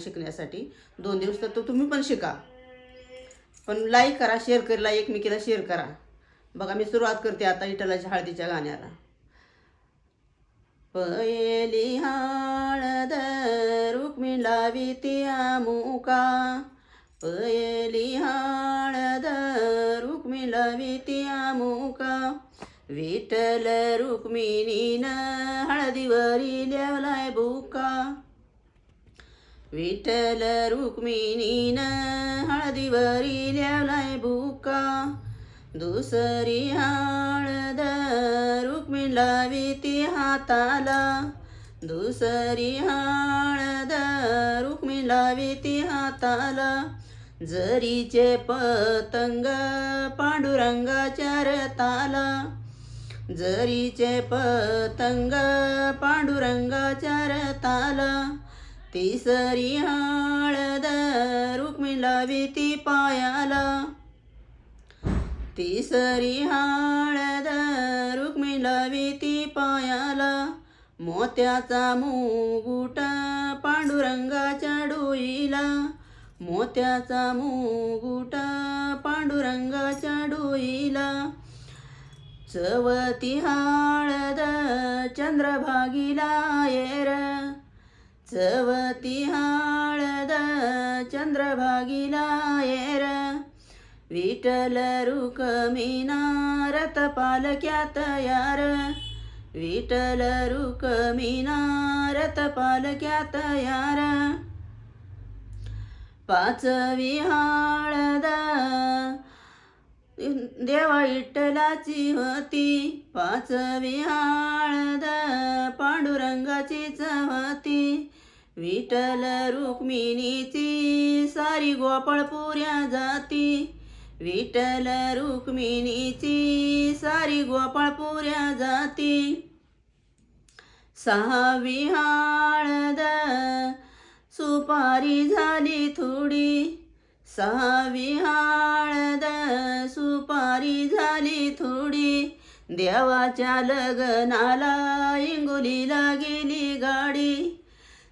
शिकण्यासाठी. दोन दिवस तर तुम्ही पण शिका. पण लाईक करा शेअर करा एकमेकीला शेअर करा. बघा मी सुरुवात करते आता इटलाच्या हळदीच्या गाण्याला. पयली हळद रुक्मिणी लावी ती मुका पयली हळद रुक्मिणी लावी ती मुका विठ्ठल रुक्मिणीनं हळदीवरी लेवलाय बुका. विठ्ठल रुक्मिणीनं हळदीवरी लावलाय बुका दुसरी हळद रुक्मिणी विती ती हाताला दुसरी हळद रुक्मिणी विती ती हाताला जरीचे पतंग पांडुरंगाच्या रताला जरीचे पतंग पांडुरंगाच्या रताला तिसरी हळद रुक्मिणी लावी ती पायाला. तिसरी हळद रुक्मिणी लावी ती पायाला. मोत्याचा मुगुट पांडुरंगाच्या डोईला. मोत्याचा मुगुट पांडुरंगाच्या डोईला. चवती हळद चंद्रभागीला येर चवती हळद चंद्रभागीला येर विठ्ठल रुक्मिणा रथ पालक्या तयार विठ्ठल रुक्मिणा रथ पालक्या तयार. पाच हळद देवा विठ्ठलाची होती. पाचवी हळद पांडुरंगाची होती. विठ्ठल रुक्मिणीची सारी गोपाळपुऱ्या जाती. विठ्ठल रुक्मिणीची सारी गोपाळपुऱ्या जाती. सहावी हळद सुपारी झाली थोडी. सहावी हळद सुपारी झाली थोडी. देवाच्या लग्नाला इंगोलीला गेली गाडी.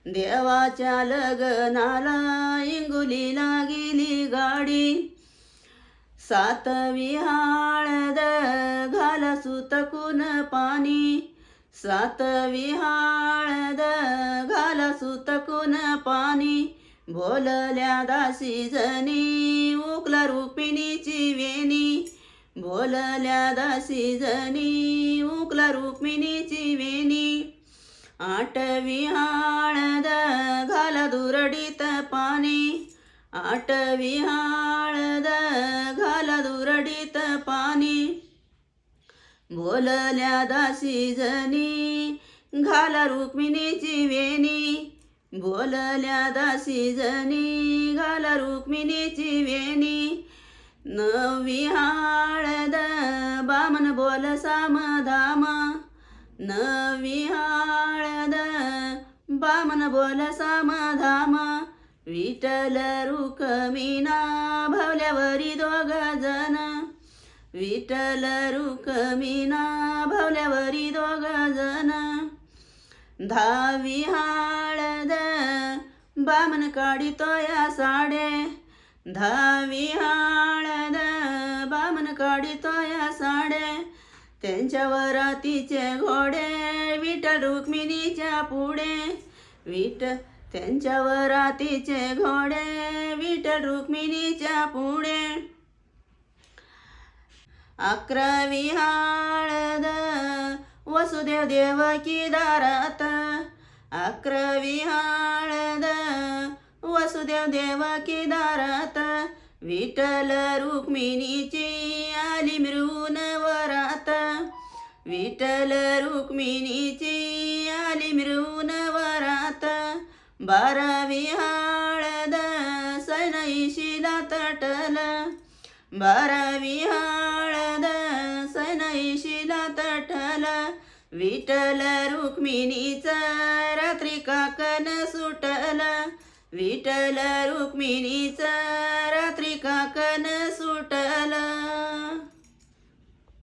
देवाच्या लग्नाला इंगोलीला गेली गाडी. सातवी हळद घाल सुतकून पाणी. सातवी हळद घाल सुतकून पाणी. बोलल्या दासी जणी उकला रुक्मिणीची वेणी. बोलल्या दासी जणी उकला रुक्मिणीची वेणी. आठवी हळद घाला दुरडीत पाणी आठवी हळद घाला दुरडीत पाणी बोलल्या दासी जणी घाला रुक्मिणीची वेणी. बोलल्या दासी जणी घाला रुक्मिणीची वेणी. नवी हळद बामन बोल सामधाम नवी हळद बामन बोल सामधाम. विठ्ठल रुक्मिणा भावल्यावरी दोघ जण. विठ्ठल रुक्मिणा भावल्यावरी दोघ जण. दहावी हळद बामन काढितो या साडे. दहावी हळद बामन काढितो या साडे. त्यांच्या वरातीचे घोडे विठ्ठल रुक्मिणीच्या पुढे. विट त्यांच्या वरातीचे घोडे विठ्ठल रुक्मिणीच्या पुढे. अकरावी हळद वसुदेव देवकी दारात. अकरावी हळद वसुदेव देवकी दारात. विठ्ठल रुक्मिणीची आली मिरून वरात. विठ्ठल रुक्मिणीची आली मिरून वरात बारावी हळद सैनईशीला तटल बारावी हळद सैनईशीला तटल विठ्ठल रुक्मिणीचा रात्री काकन सुटल विठ्ठल रुक्मिणीचा रात्री काकन सुटल